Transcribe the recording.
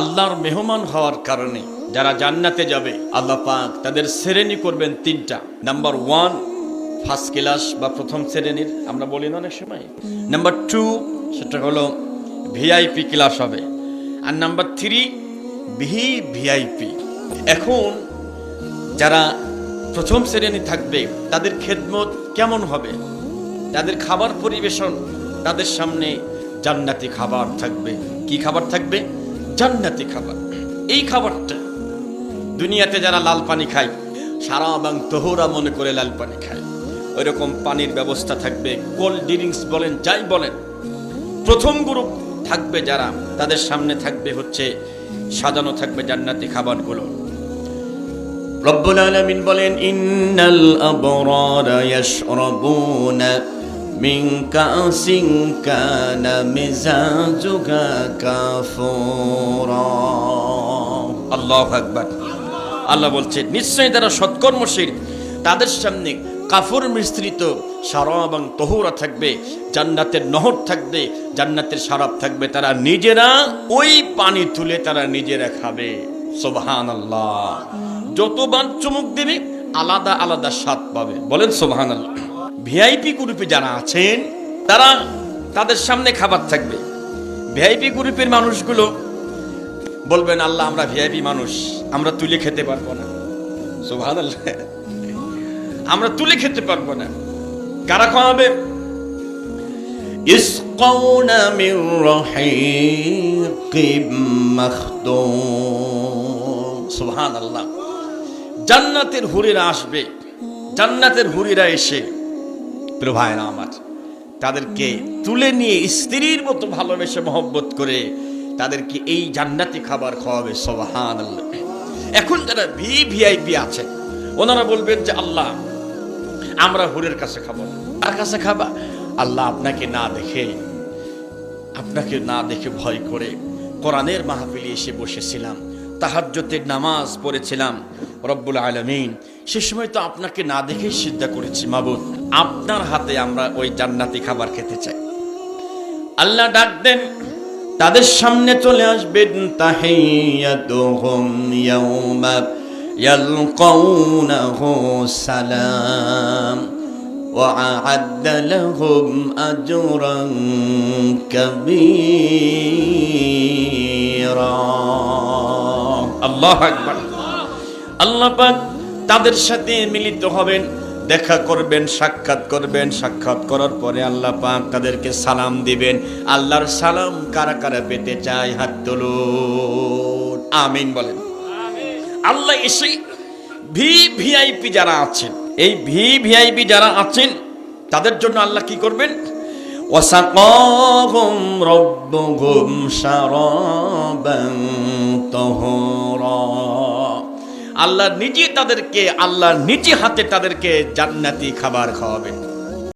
আল্লাহর মেহমান হওয়ার কারণে যারা জান্নাতে যাবে, আল্লাহ পাক তাদের শ্রেণি করবেন তিনটা। নাম্বার ওয়ান ফার্স্ট ক্লাস বা প্রথম শ্রেণির, আমরা বলি না অনেক সময়। নাম্বার টু সেটা হলো ভিআইপি ক্লাস হবে। আর নাম্বার থ্রি ভি ভিআইপি এখন যারা প্রথম শ্রেণি থাকবে, তাদের খেদমত কেমন হবে? তাদের খাবার পরিবেশন, তাদের সামনে জান্নাতি খাবার থাকবে। কি খাবার থাকবে? জান্নাতি খাবার। এই খাবারটা দুনিয়াতে যারা লাল পানি খায়, সারা এবং তোহরা মনে করে লাল পানি খায়। ওই রকম পানির ব্যবস্থা থাকবে, কোল্ড ড্রিঙ্কস বলেন, যাই বলেন। প্রথম গ্রুপ থাকবে যারা, তাদের সামনে থাকবে হচ্ছে, সাজানো থাকবে জান্নাতি খাবারগুলো। রব্বুল আলামিন বলেন, ইন্নাল আবরারা ইয়াশরাবুনা। মিন কাসিন কানা মিজাজুহা কাফুরা আল্লাহু আকবার আল্লাহ বলছে, নিশ্চয়ই তারা সৎকর্মশীল, তাদের সামনে কাফুর মিশ্রিত সারা এবং তহুরা থাকবে, জান্নাতের নহর থাকবে, জান্নাতের সারাপ থাকবে, তারা নিজেরা ওই পানি তুলে তারা নিজেরা খাবে। সোবহান আল্লাহ যতবার চুমুক দেবে, আলাদা আলাদা স্বাদ পাবে। বলেন সোবহান আল্লাহ ভিআইপি গ্রুপে যারা আছেন তারা তাদের সামনে খাবার থাকবে ভিআইপি গ্রুপের মানুষগুলো বলবেন আল্লাহ আমরা ভিআইপি মানুষ আমরা তুলে খেতে পারবো না সোভান আমরা তুলে খেতে পারবো না কারা খাওয়াবে يسقون من رحيق مختوم সুবহান আল্লাহ জান্নাতের হুরিরা আসবে জান্নাতের হুরিরা এসে প্রিয় ভাইরা আমার, তাদেরকে তুলে নিয়ে স্ত্রীর মতো ভালোবেসে মহব্বত করে তাদেরকে এই জান্নাতি খাবার খাওয়াবে সোবাহান এখন যারা ভি ভিআইপি আছে, ওনারা বলবেন যে, আল্লাহ, আমরা হুরের কাছে খাব আর কাছে খাবা? আল্লাহ আপনাকে না দেখে, আপনাকে না দেখে ভয় করে কোরআনের মাহফিলে এসে বসেছিলাম তাহাজ্জতের নামাজ পড়েছিলাম, রব্বুল আলমিন। সে সময় তো আপনাকে না দেখেই সিদ্ধা করেছি, মাবুদ। আপনার হাতে আমরা ওই জান্নাতি খাবার খেতে চাই আল্লাহ ডাক দেন তাদের সামনে চলে আসবেন তাহিয়াতুহুম ইয়াউমা ইয়ালকাউনাহু সালাম وأعد لهم أجرا كبيرا আল্লাহ আকবার আল্লাহ পাক তাদের সাথে মিলিত হবেন দেখা করবেন, সাক্ষাৎ করবেন। সাক্ষাৎ করার পরে আল্লাহ পাক তাদেরকে সালাম দিবেন। আল্লাহর সালাম কারা কারা পেতে চায় হাত তুলুন। আমিন বলেন। আল্লাহ এসে ভি ভিআইপি যারা আছেন, এই ভি ভিআইপি যারা আছেন, তাদের জন্য আল্লাহ কি করবেন? ওয়াসাকাহুম রব্বুহুম শারাবান তাহুরা। আল্লাহ নিজে তাদেরকে আল্লাহ নিজে হাতে তাদেরকে জান্নাতি খাবার খাওয়াবেন।